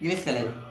Give us color.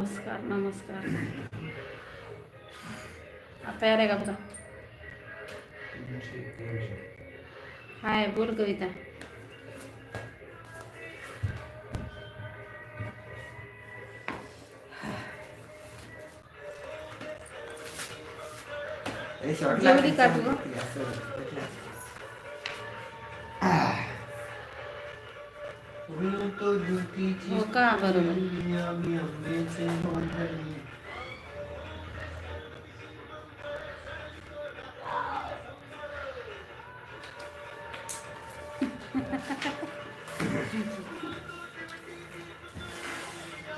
नमस्कार नमस्कार. आता यायला का बघा हाय बोल कविता. जेवली का तू? हो का? बरोबर.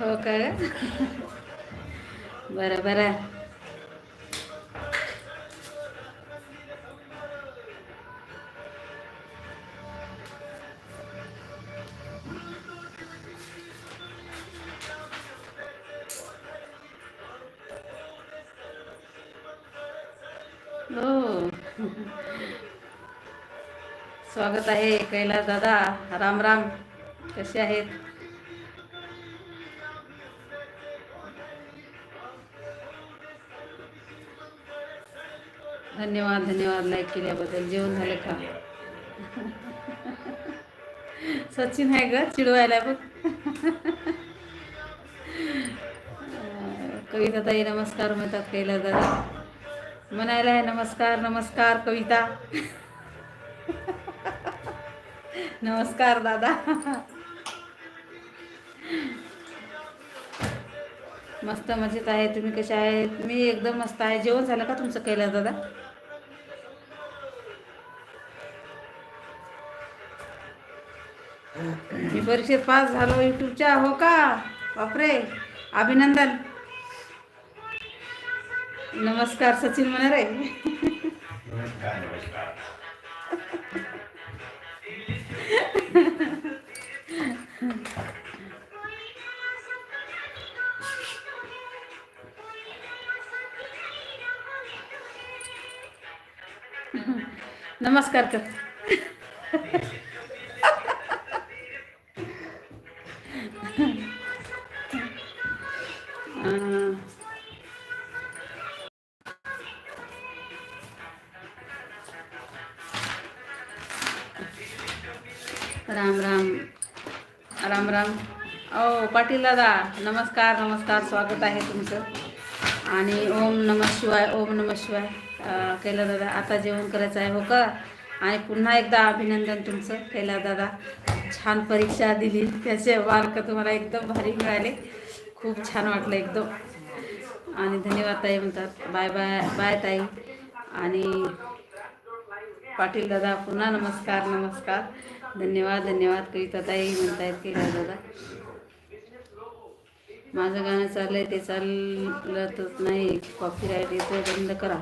हो का? बरं बरं. स्वागत आहे कैलास दादा. राम राम. कसे आहेत? धन्यवाद धन्यवाद. लाईक केल्याबद्दल. जेवण झाले का? सचिन आहे ग चिडवायला बघ. कविता ताई नमस्कार म्हणतात कैलास दादा. म्हणायला आहे नमस्कार नमस्कार कविता. नमस्कार दादा. मस्त मजेत आहे. तुम्ही कशा आहेत? मी एकदम मस्त आहे. जेवण झालं का तुमचं कैलास दादा? मी परीक्षेत पास झालो युट्यूबच्या. हो का? बापरे. अभिनंदन. नमस्कार सचिन म्हणारे नमस्कार कर. राम राम. राम राम. ओ पाटील दादा नमस्कार नमस्कार. स्वागत आहे तुमचं. आणि ओम नम शिवाय ओम नम शिवाय. कैला दादा. आता जेवण करायचं आहे हो का? आणि पुन्हा एकदा अभिनंदन तुमचं कैला दादा. छान परीक्षा दिली. त्याचे मार्क तुम्हाला एकदम भारी मिळाले. खूप छान वाटलं एकदम. आणि धन्यवाद ताई म्हणतात. बाय बाय बाय ताई. आणि पाटील दादा पुन्हा नमस्कार नमस्कार. धन्यवाद धन्यवाद. कविता ताई म्हणतायत केला दादा? माझं गाणं चाललंय ते चालतच नाही. कॉपी राईट येतो बंद करा.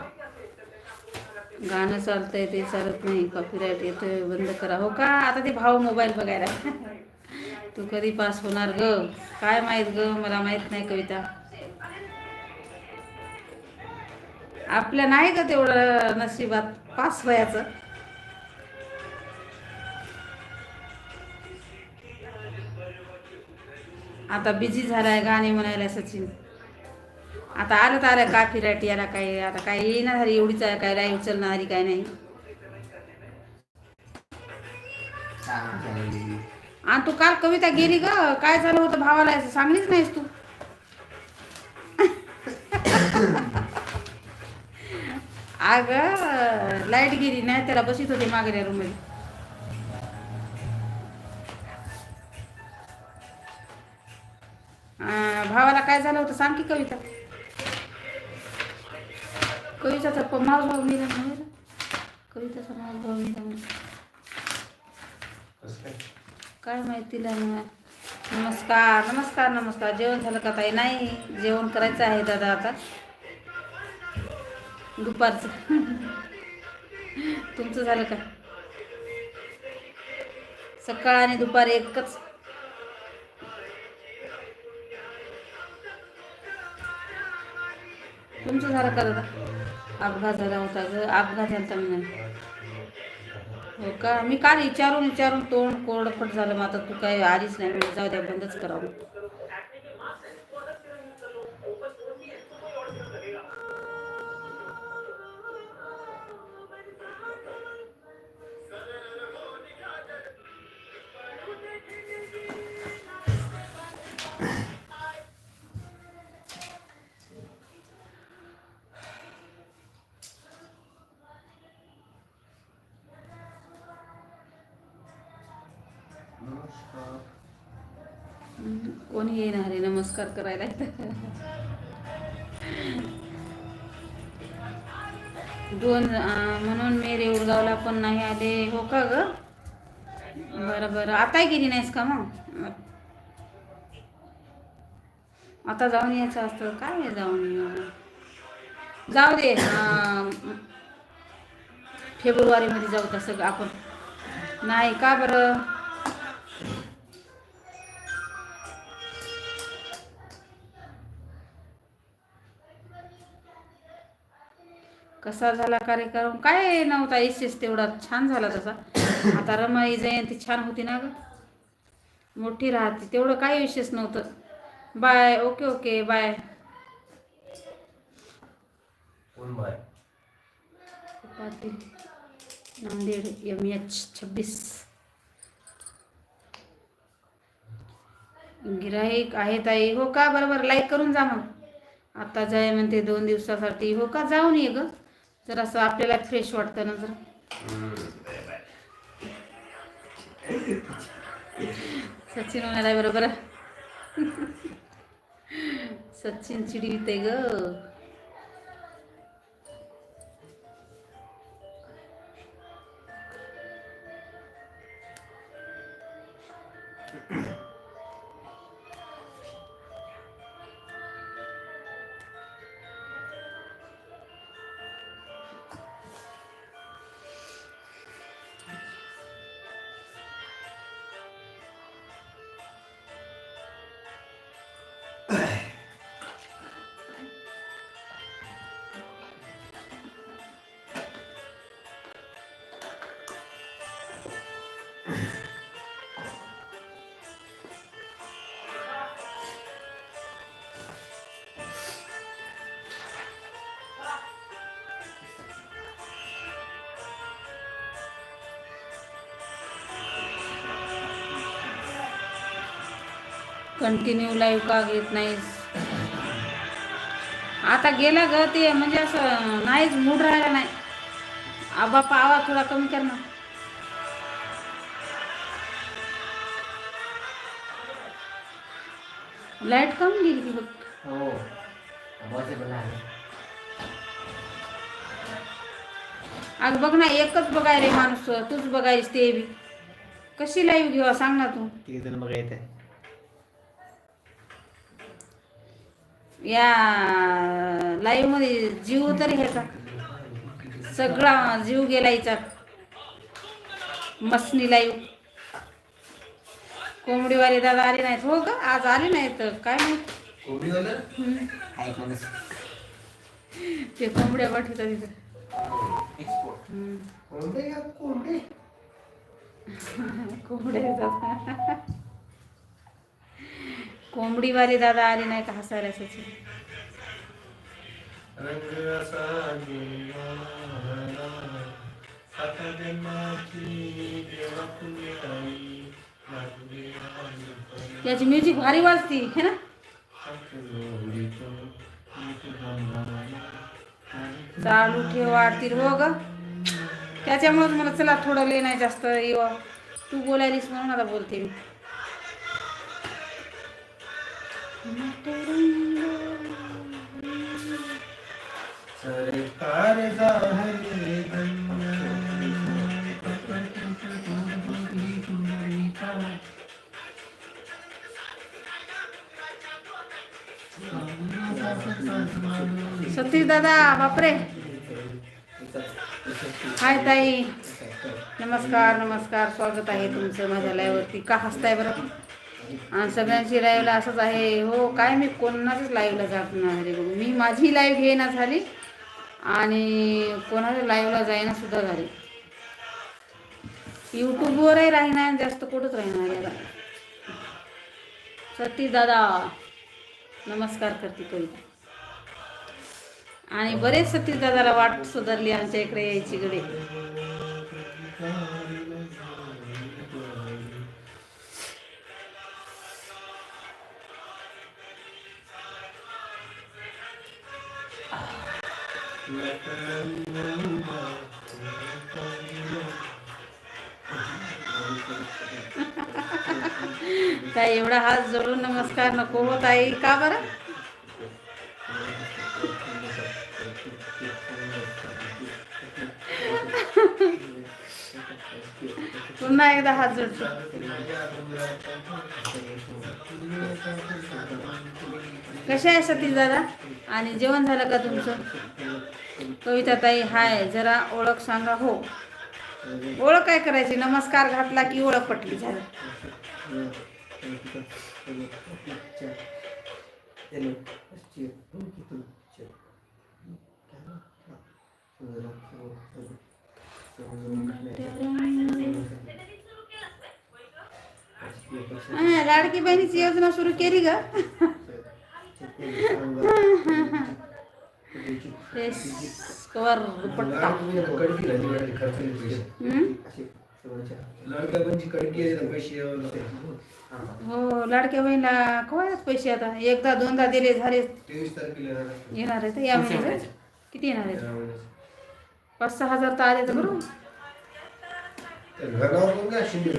गाणं चालतंय ते चालत नाही. कॉपीराईट येतोय बंद करा. हो का? आता ते भाऊ मोबाईल बघायला. तू कधी पास होणार ग? काय माहीत ग? मला माहीत नाही कविता. आपल्या नाही का तेवढं नशिबात पास व्हायचं. आता बिझी झालाय गाणे म्हणायला सचिन. आता आलं तर आलं का फिरायटी याला काय आता काय येईना झाली एवढीच आहे काय लाईव्ह उचलणारी काय नाही. आणि तू काल कविता गेली ग काय झालं होतं भावाला सांगलीच नाहीस तू. अग लाइट गेली नाही त्याला बसित होते मागल्या रूममध्ये. अं, भावाला काय झालं होतं सांग की कविता. कविताचा प- माव भाऊ मेला रे? कविताचा माव भाऊ मेला. काय माहिती तिला नमस्कार नमस्कार नमस्कार जेवण झालं का ताई नाही जेवण करायचं आहे दादा आता दुपारचं तुमचं झालं का सकाळ आणि दुपार एकच तुमचं झालं का दादा अपघात झाला होता ग. अपघात झाला होता म्हणे. हो का? मी काल विचारून विचारून तोंड कोरडफट झालं. मग आता तू काय आलीच नाही. जाऊ द्या बंदच करावं. नमस्कार करायला दोन म्हणून मी रेवडगावला पण नाही आले. हो का ग? बरं बरं. आता गेली नाहीस का मग? आता जाऊन यायचं असतं. काय आहे जाऊन जाऊ दे. अं, फेब्रुवारीमध्ये जाऊ तसं आपण. नाही का बरं? कसा झाला कार्यक्रम? काय नव्हता एस तेवढा छान झाला तसा. आता रमाई जयंती छान होती ना ग. मोठी राहते तेवढं काय विशेष नव्हतं. Bye okay okay bye. Patil Nanded M H छब्बीस. गिराईक आहे ताई. हो का? बरोबर लाईक करून जा मग. आता जाय म्हणते दोन दिवसासाठी. हो का? जाऊन ये ग. जरासं आपल्याला फ्रेश वाटतं ना जर. सचिन म्हणाला बरोबर. सचिन चिडविते ग. कंटिन्यू लाईव्ह का घेत नाहीस? आता गेला ग ते म्हणजे असं नाहीच मूड राहिला नाही. आबा आवाज थोडा कमी कर ना. लाइट कमी गेली की बघ हो. आज बघ ना एकच बघाय रे माणूस तूच बघायस ते बी. कशी लाईव्ह घेऊ सांग ना तू. किती जण बघा येते या लाईव्हमध्ये जीव तरी ह्याचा सगळा जीव गेला हिच्यात मसनी लाईव्ह कोंबडीवाले दादा आले नाहीत. हो का आज आले नाहीत. काय माहीत? ते कोंबड्या पाठवतात तिथं कोंबड्या येतात कोंबडीवाले दादा आले नाही का हसायला याची म्युझिक भारी वाजती है ना? चालू ठेव वाढतील हो ग. त्याच्यामुळेच मला चला थोडं ले नाही जास्त येव. तू बोलायलीस म्हणून आता बोलते मी. सरकार सतीश दादा बापरे. हाय ताई. नमस्कार नमस्कार. स्वागत आहे तुमचं माझ्या लाईव्हवरती का हसताय बरं? आणि सगळ्यांची लाईव्हला असंच आहे. हो काय मी कोणाच्याच लाईव्हला जात नाही रे बघू मी माझी लाईव्ह घेईना झाली आणि कोणाच्या लाईव्हला जायना सुद्धा झाली. यूट्यूबवरही राहणार आणि जास्त कुठंच राहणार याला. सतीश दादा नमस्कार करते कविता. आणि बरेच सतीश दादाला वाट सुधारली आमच्या इकडे यायची गडे. काय एवढा हात जोडून नमस्कार नको होत ताई. का बरं? पुन्हा एकदा हात जोडतो. आहे सतीश दादा? आणि जेवण झालं का तुमचं? कविता ताई हाय जरा ओळख सांगा हो. ओळख काय करायची? नमस्कार घातला की ओळख पटली? झालं. लाडकी बहिणीची योजना सुरू केली का कवर दुपट्टा. हम्म? हो लाडक्या बहिणीला खवायलाच पैसे आता? एकदा दोनदा दिले झाले. येणार आहेत या महिन्यात? किती येणार आहेत पाच सहा हजार तर आले तर बरोबर घरावर कोण काय शिंदे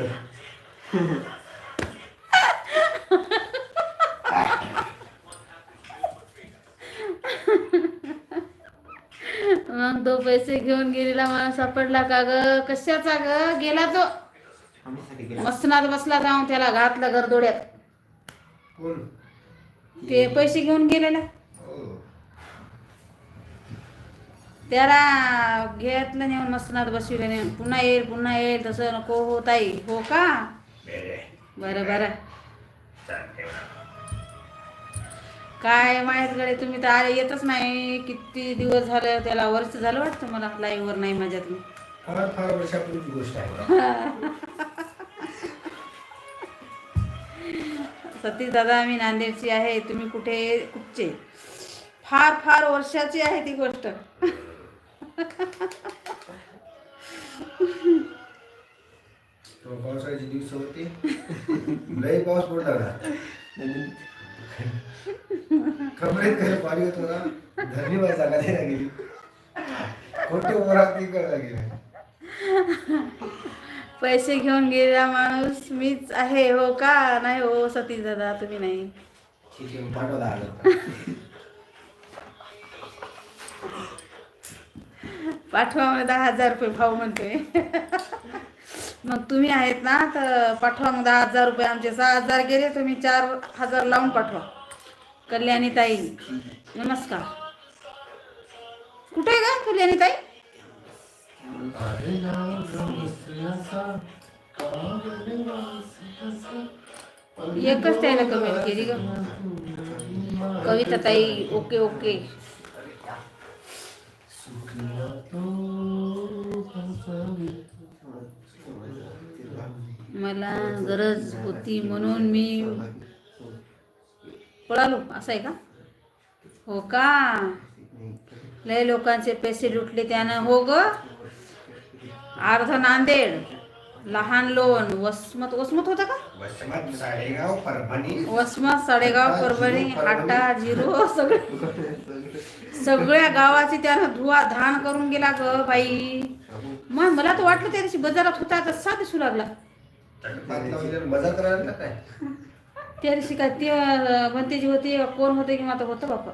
मग तो पैसे घेऊन गेलेला मला सापडला का ग? कशाचा ग? गेला तो. मस्तनात बसला जाऊन त्याला घातलं गरदोड्यात. ते पैसे घेऊन गेलेला. त्याला घेतलं नेऊन मस्तनात बसविलं नेऊन. पुन्हा येईल पुन्हा येईल तसं नको हो ताई. हो का? बरं. बरं काय माहीत गडे तुम्ही तर आले येतच नाही. किती दिवस झाले त्याला वर्ष झालं वाटतं मला लाईव्ह वर नाही माझ्या तुम्ही फार फार वर्षापूर्वीची गोष्ट आहे सतीश दादा मी नांदेडची आहे तुम्ही कुठे कुठचे? फार फार वर्षाची आहे ती गोष्ट. पावसाळ्याचे दिवस होते. लय पाऊस पडला कमरेत पाणी होतो ना जागा द्यायला गेली खोटे ओरात ती करायला गेली. पैसे घेऊन गेलेला माणूस मीच आहे हो का? नाही हो सतीश दादा तुम्ही नाही. ठीक आहे पाठवला आलं. पाठवा मला दहा हजार रुपये भाव म्हणतोय. मग तुम्ही आहेत ना तर पाठवा मग दहा हजार रुपये आमचे. सहा हजार गेले तुम्ही चार हजार लावून पाठवा. कल्याणी ताई नमस्कार. कुठे आहे का कल्याणी ताई? एकच त्याला कमेंट केली ग. कविता ताई ओके ओके. मला गरज होती म्हणून मी पळालो. असं आहे का? हो का? लय लोकांचे पैसे लुटले त्यानं. हो ग? अर्ध नांदेड लहान लोन वसमत वसमत होता का? वसमत साडेगाव परभणी. हाटा झिरो सगळे. सगळ्या गावाची त्यानं धुवा धान करून गेला ग बाई. मग मला तर वाटलं त्या दिवशी बाजारात होता तसा दिसू लागला मजा करायला काय? त्या दिवशी काय ते अं, भंतेजी होते कोण होते की माता होतं बापा?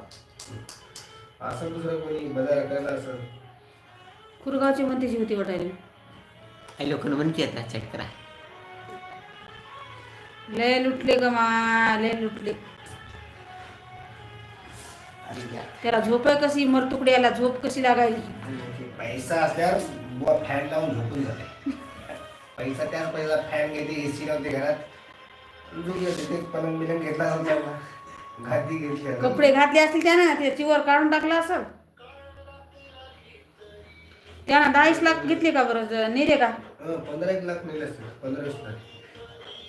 असं दुसरं कोणी बाजार करायला असं? कुरगावची भंतेजी होती वाटायला. काही लोकांना म्हणते आता चेक करा. लय लुटले ग मा लय लुटले. त्याला झोप कशी? मरतुकड्याला झोप कशी लागायली? पैसा असल्यावर फॅन लावून झोपून जाते. पैसा त्याच पैसा फॅन घेते एसी लावते घरात. झोप येते ते पलंग बिलंग घेतला असेल त्याला. गादी घेतली असेल. कपडे घातले असतील त्यानं ते चिवर काढून टाकला असेल. त्यानं दहाच लाख घेतले का बरं? ज- नेले का? हं, पंधरा एक लाख मिळले असतील पंधरा वीस लाख.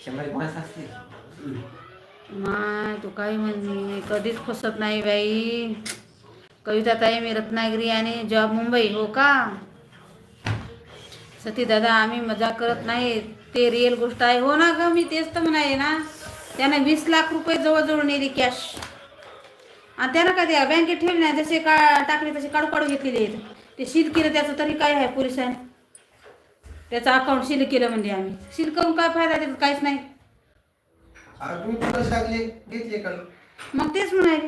शंभर माणसं असतील? माय तू काय म्हणजे कधीच फसत नाही बाई. कविता ताई मी रत्नागिरी आणि जॉब मुंबई हो का? सती दादा आम्ही मजा करत नाही. ते रिअल गोष्ट आहे. हो ना ग मी तेच तर म्हणाले ना. त्यानं वीस लाख रुपये जवळजवळ नेली कॅश आणि त्यानं काय त्या बँकेत ठेवले नाही. जसे का टाकले तसे काढू काढू घेतलेले ते सील केलं त्याचं तरी काय आहे पोलिसांनी? त्याचं अकाउंट सील केलं म्हणजे आम्ही. सील करून काय फायदा त्याचा काहीच नाही. मग तेच म्हणाले.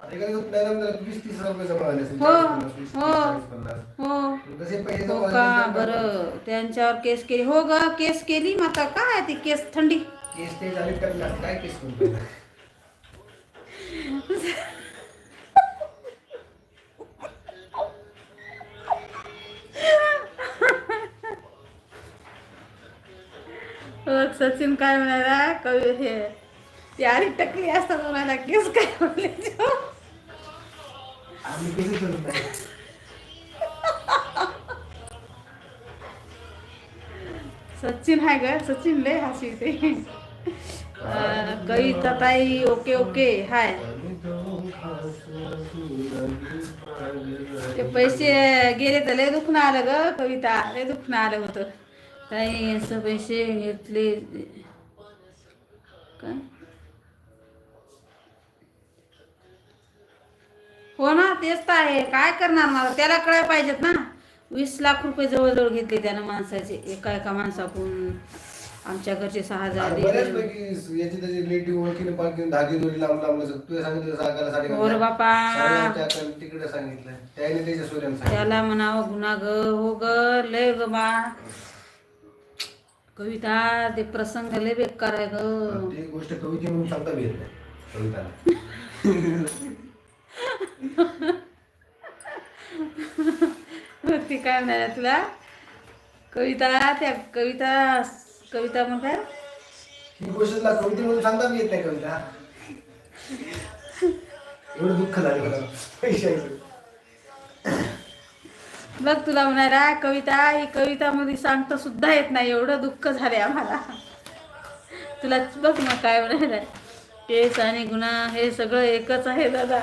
वीस तीस हो, हो. हो. हो का? बरं. त्यांच्यावर केस केली. हो ग केस केली मग आता. काय ती केस? थंडी. केस ते झाले काय केस सचिन काय म्हणाला कवी हे. ती आरी टकली असतात म्हणाला केस काय म्हणले. सचिन आहे ग सचिन लय हसी ते कविता ताई ओके ओके हाय. ते पैसे गेले तर लय दुखणं आलं ग कविता लय दुखणं आलं होतं. ताई असं पैसे घेतले. काय? हो ना तेच तर आहे. काय करणार मला? त्याला कळायला पाहिजेत ना. वीस लाख रुपये जवळजवळ घेतले त्यानं माणसाचे एका एका माणसाकडून. आमच्या घरचे सहा हजार आणि दिले. बऱ्याचपैकी याची त्याची रिलेटिव्ह ओळखीने पाळखीने धागे दोरी लावून लावलं असं. तुला सांगितलं सांगायला साडे हो बापा. तिकडे सांगितलं. त्याने त्याच्या सोयऱ्यानं सांगितलं. त्याला म्हणावं गुन्हा ग हो ग लय ग बा. कविता ते प्रसंग लय बेकार आहे ग. ती गोष्ट कविते म्हणून सांगता बी येत नाही. कविताला. ती काय म्हणाल्या तुला? कविता त्या कविता कविता मग काय ही गोष्ट तुला कविते म्हणून सांगता बी येत नाही कविता. एवढं दुःख झालं मला. पैशाचं बघ तुला म्हणायला कविता ही कविता मध्ये सांगता सुद्धा येत नाही. एवढं दुःख झाले आम्हाला. तुला बघ मग काय म्हणायला. केस आणि गुन्हा हे सगळं एकच आहे दादा.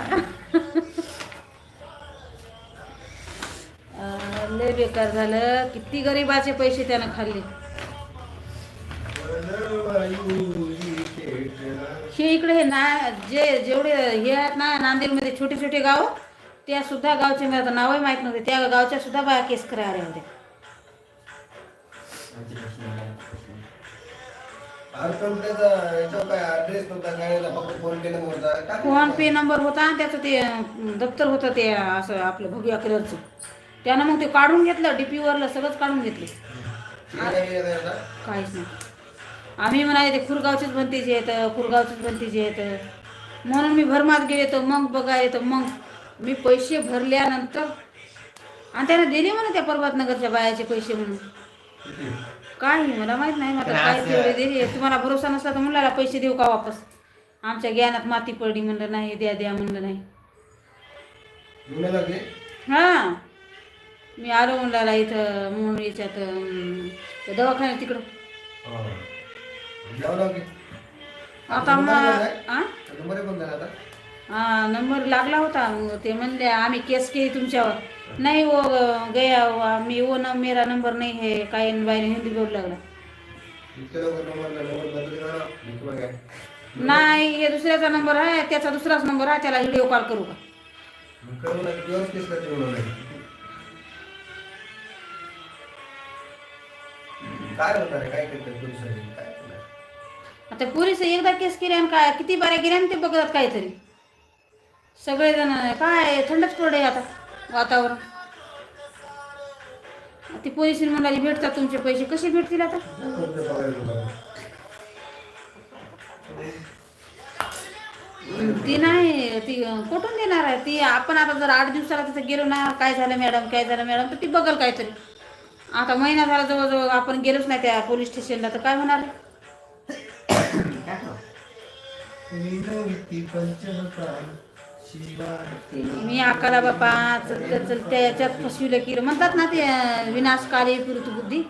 लय बेकार झालं. किती गरीबाचे पैसे त्यानं खाल्ले. हे इकडे हे ना जे जेवढे हे आहेत ना नांदेडमध्ये छोटे छोटे गाव त्या सुद्धा गावचे मला नावही माहीत नव्हते. त्या गावच्या सुद्धा बाया केस करायला आल्या होत्या. आणि पण त्याचा याच्यावर काय ऍड्रेस नव्हता काय नव्हता फक्त फोन पे नंबर होता टाकून फोन पे नंबर होता आणि त्याचं ते अं, दप्तर होतं ते असं आपलं भगव्या कलरचं. त्यानं मग ते काढून घेतलं डीपीवरलं सगळंच काढून घेतलं. काय? काहीच नाही. आम्ही म्हणाले ते खुरगावचेच भंतीचे आहेत खुरगावचेच भंतीचे आहेत. म्हणून मी भरमात गेले तर मग बघायला तर मग मी पैसे भरल्यानंतर आणि त्याने दिले म्हणा त्या पर्वत नगरच्या बायाचे पैसे म्हणून. काय मला माहीत नाही मात्र काय तेवढे दिले तुम्हाला भरोसा नसला तर मुलाला पैसे देऊ का वापस आमच्या ज्ञानात माती पडली म्हणलं नाही द्या द्या म्हणलं नाही घे. हां मी आलो मुलाला इथं म्हणून याच्यात अं, त्या दवाखान्यात तिकडं हा. ना घे. आता मग? आ? नंबर आहे पण झाला आता हा नंबर लागला होता मग ते म्हणले आम्ही केस केली तुमच्यावर नाही वो गया हुआ मी वो न मेरा नंबर नहीं है काही बाईने हिंदी बोलू लागला. काय? नाही हे दुसऱ्याचा नंबर आहे त्याचा दुसराच नंबर आहे त्याला व्हिडिओ कॉल करू का? काय होणार आहे काय करतात पोलिसांनी? काय? आता पोलीस एकदा केस केली आणि काय किती बाऱ्या गेल्या आणि ते बघतात काहीतरी. सगळेजण काय थंडच पडे आता. वातावरण. ती पोलीस म्हणाली भेटतात तुमचे पैसे. कसे भेटतील आता? ती नाही ती कुठून देणार आहे? ती आपण आता जर आठ दिवसाला तिथं गेलो ना काय झालं मॅडम? काय झालं मॅडम? तर ती बघल काहीतरी. आता महिना झाला जवळजवळ आपण गेलोच नाही त्या पोलीस स्टेशनला तर काय होणार? मी अकाला बापा चल चल फसविलं की म्हणतात ना ते विनाश विनाशकारी पुरुत बुद्धी.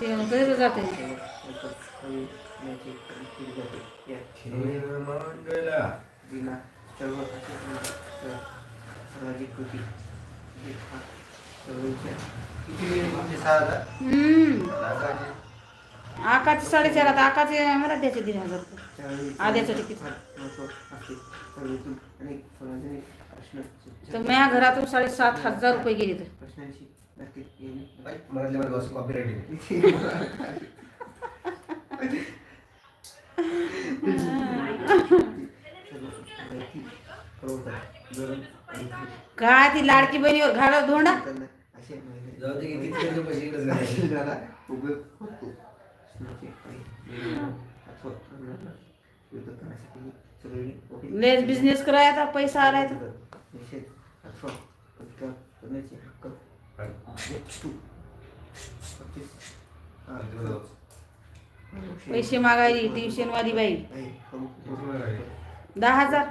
ते गैर जाते. किती आकाचे साडेचार आता आकाचे मला द्यायचे दीड हजार. रुपये आद्याचं तिकीट. तर माझ्या घरातून साडेसात हजार रुपये गेले तर. काय ती लाडकी बहिणीवर घाला धोंडा जाऊ दे लेस बिझनेस करायचा पैसा आलाय पैसे मागायची ट्युशनवाली बाई. दहा हजार.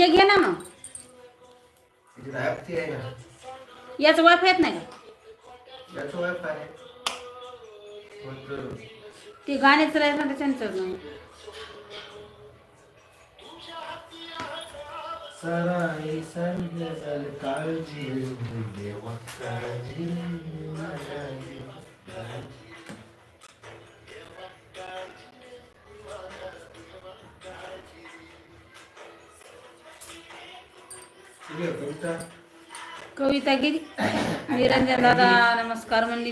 हे घे ना मग. ती आहे ना? याचं वायफाय येत नाही का? याचं वायफाय आहे. मग ते गाणे चलायचं ना त्याच्यानं सराई संजल काळजी देवा काळजी कविता गेली निरंजन दादा नमस्कार म्हणली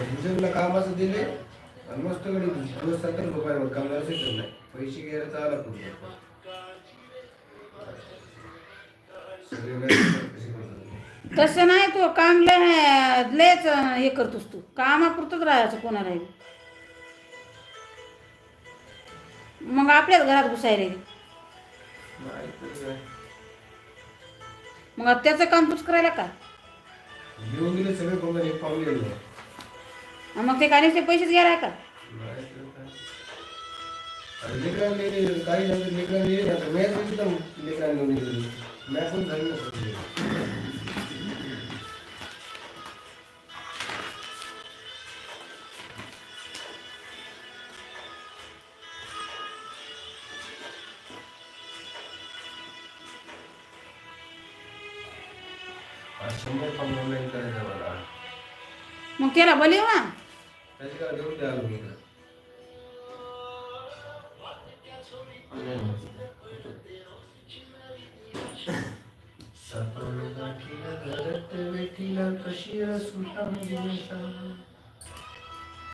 रिझर्वला कामाचं दिले आणि मस्त गडी रोज सत्तर रुपयावर कामगार सेटल नाही पैसे घ्यायला तर आला पूर्ण सगळे व्याज कसे करतात? तसं नाही तू काम लय लयच हे करतोस तू. कामापुरतंच राहायचं कोणा राहील मग आपल्याच घरात घुसाय रे काय. मग त्याचं काम तूच करायला का? घेऊन दिले सगळे कोण एक पाऊल गेलो. आणि मग ते काढण्याचे पैसेच घ्यायला का? काय. लेकरांना काही लेकरांना लेकरांना मॅच पण झाली नसती. मग त्याला बोलव ना त्याची काय देऊन द्या